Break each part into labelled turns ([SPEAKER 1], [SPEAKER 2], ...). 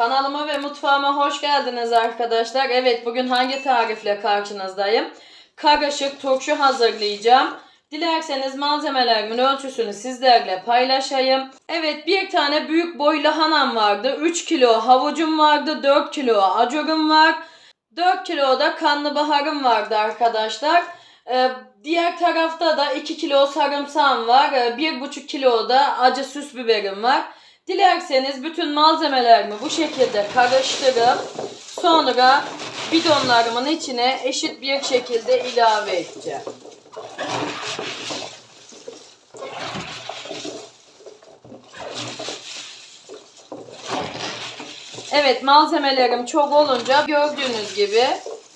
[SPEAKER 1] Kanalıma ve mutfağıma hoş geldiniz arkadaşlar. Evet bugün hangi tarifle karşınızdayım? Karışık turşu hazırlayacağım. Dilerseniz malzemelerimin ölçüsünü sizlerle paylaşayım. Evet bir tane büyük boy lahanam vardı. 3 kilo havucum vardı. 4 kilo acurum var. 4 kilo da karnabaharım vardı arkadaşlar. Ee, diğer tarafta da 2 kilo sarımsağım var. Ee, 1,5 kilo da acı süs biberim var. Dilerseniz bütün malzemelerimi bu şekilde karıştırıp sonra bidonlarımın içine eşit bir şekilde ilave edeceğim. Evet malzemelerim çok olunca gördüğünüz gibi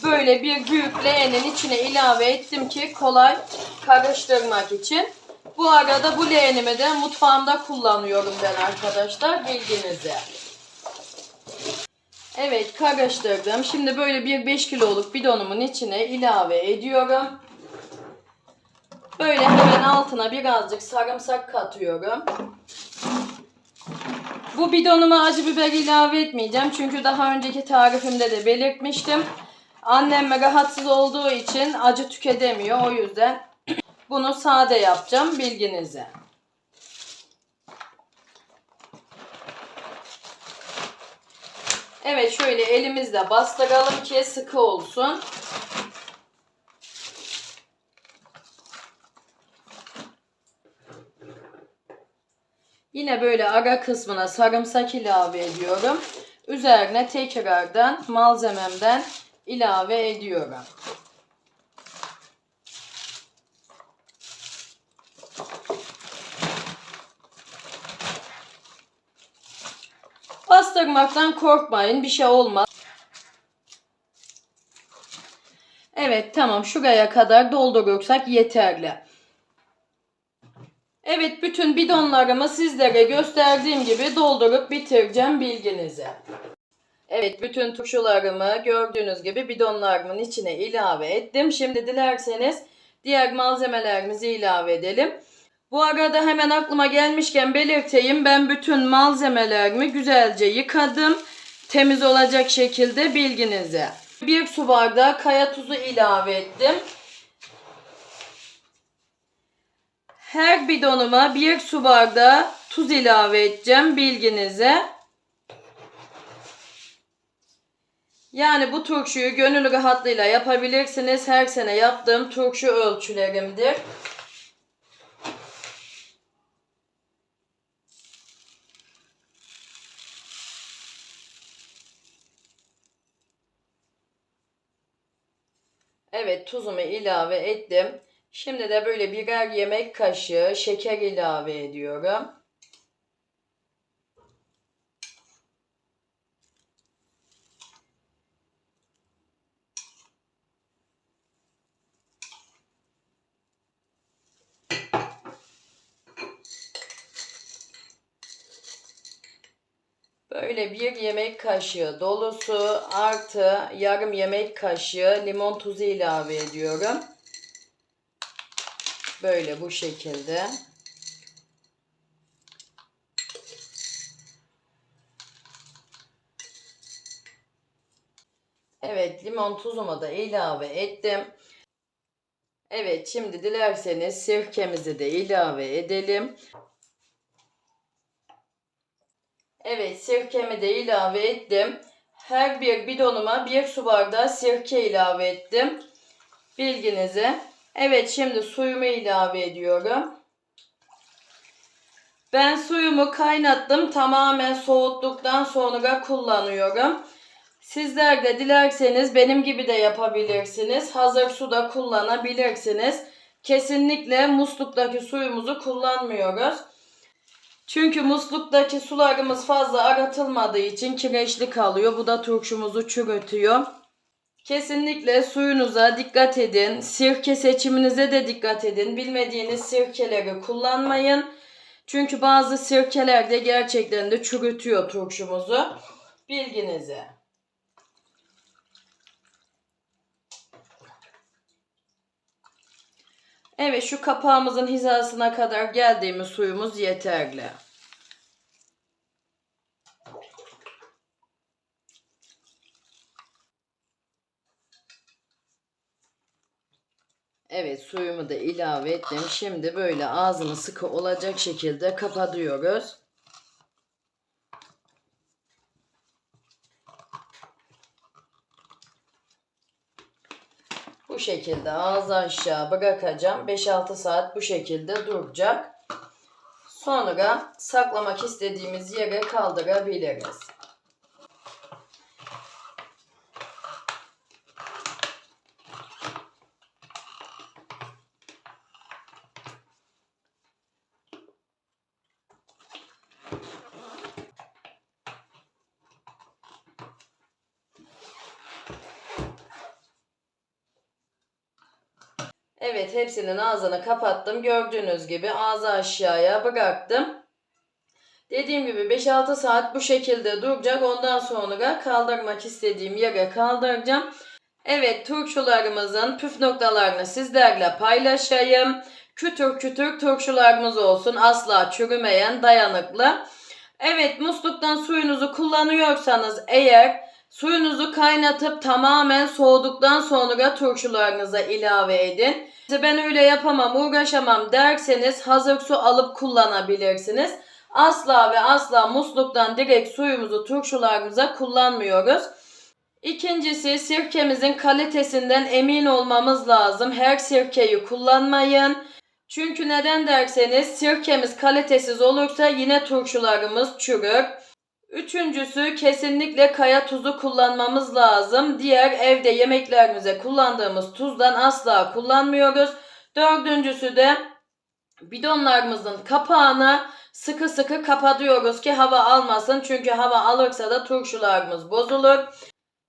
[SPEAKER 1] böyle bir büyük leğenin içine ilave ettim ki kolay karıştırmak için. Bu arada bu leğenimi de mutfağımda kullanıyorum ben arkadaşlar bilginize. Evet karıştırdım. Şimdi böyle bir 5 kiloluk bidonumun içine ilave ediyorum. Böyle hemen altına birazcık sarımsak katıyorum. Bu bidonuma acı biber ilave etmeyeceğim. Çünkü daha önceki tarifimde de belirtmiştim. Annem rahatsız olduğu için acı tüketemiyor. O yüzden bunu sade yapacağım bilginize. Evet şöyle elimizle bastıralım ki sıkı olsun. Yine böyle ara kısmına sarımsak ilave ediyorum. Üzerine tekrardan malzememden ilave ediyorum. Bastırmaktan korkmayın. Bir şey olmaz. Evet tamam şuraya kadar doldurursak yeterli. Evet bütün bidonlarımı sizlere gösterdiğim gibi doldurup bitireceğim bilginize. Evet bütün turşularımı gördüğünüz gibi bidonlarımın içine ilave ettim. Şimdi dilerseniz diğer malzemelerimizi ilave edelim. Bu arada hemen aklıma gelmişken belirteyim. Ben bütün malzemelerimi güzelce yıkadım. Temiz olacak şekilde bilginize. Bir su bardağı kaya tuzu ilave ettim. Her bidonuma bir su bardağı tuz ilave edeceğim bilginize. Yani bu turşuyu gönül rahatlığıyla yapabilirsiniz. Her sene yaptığım turşu ölçülerimdir. Evet tuzumu ilave ettim. Şimdi de böyle birer yemek kaşığı şeker ilave ediyorum. Böyle bir yemek kaşığı dolusu artı yarım yemek kaşığı limon tuzu ilave ediyorum. Böyle bu şekilde. Evet limon tuzumu da ilave ettim. Evet şimdi dilerseniz sirkemizi de ilave edelim. Evet sirkemi de ilave ettim. Her bir bidonuma bir su bardağı sirke ilave ettim. Bilginize. Evet şimdi suyumu ilave ediyorum. Ben suyumu kaynattım. Tamamen soğuttuktan sonra kullanıyorum. Sizler de dilerseniz benim gibi de yapabilirsiniz. Hazır suda kullanabilirsiniz. Kesinlikle musluktaki suyumuzu kullanmıyoruz. Çünkü musluktaki sularımız fazla aratılmadığı için kireçli kalıyor. Bu da turşumuzu çürütüyor. Kesinlikle suyunuza dikkat edin. Sirke seçiminize de dikkat edin. Bilmediğiniz sirkeleri kullanmayın. Çünkü bazı sirkeler de gerçekten de çürütüyor turşumuzu. Bilginize. Evet şu kapağımızın hizasına kadar geldiğimiz suyumuz yeterli. Evet suyumu da ilave ettim. Şimdi böyle ağzını sıkı olacak şekilde kapatıyoruz. Bu şekilde ağzı aşağı bırakacağım. 5-6 saat bu şekilde duracak. Sonra saklamak istediğimiz yere kaldırabiliriz. Evet hepsinin ağzını kapattım. Gördüğünüz gibi ağzı aşağıya bıraktım. Dediğim gibi 5-6 saat bu şekilde duracak. Ondan sonra kaldırmak istediğim yere kaldıracağım. Evet turşularımızın püf noktalarını sizlerle paylaşayım. Kütür kütür turşularımız olsun. Asla çürümeyen, dayanıklı. Evet musluktan suyunuzu kullanıyorsanız eğer suyunuzu kaynatıp tamamen soğuduktan sonra turşularınıza ilave edin. Ben öyle yapamam, uğraşamam derseniz hazır su alıp kullanabilirsiniz. Asla ve asla musluktan direkt suyumuzu turşularımıza kullanmıyoruz. İkincisi sirkemizin kalitesinden emin olmamız lazım. Her sirkeyi kullanmayın. Çünkü neden derseniz sirkemiz kalitesiz olursa yine turşularımız çürür. Üçüncüsü kesinlikle kaya tuzu kullanmamız lazım. Diğer evde yemeklerimize kullandığımız tuzdan asla kullanmıyoruz. Dördüncüsü de bidonlarımızın kapağını sıkı sıkı kapatıyoruz ki hava almasın. Çünkü hava alırsa da turşularımız bozulur.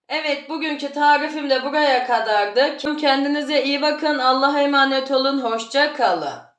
[SPEAKER 1] Evet bugünkü tarifim de buraya kadardı. Kendinize iyi bakın. Allah'a emanet olun. Hoşça kalın.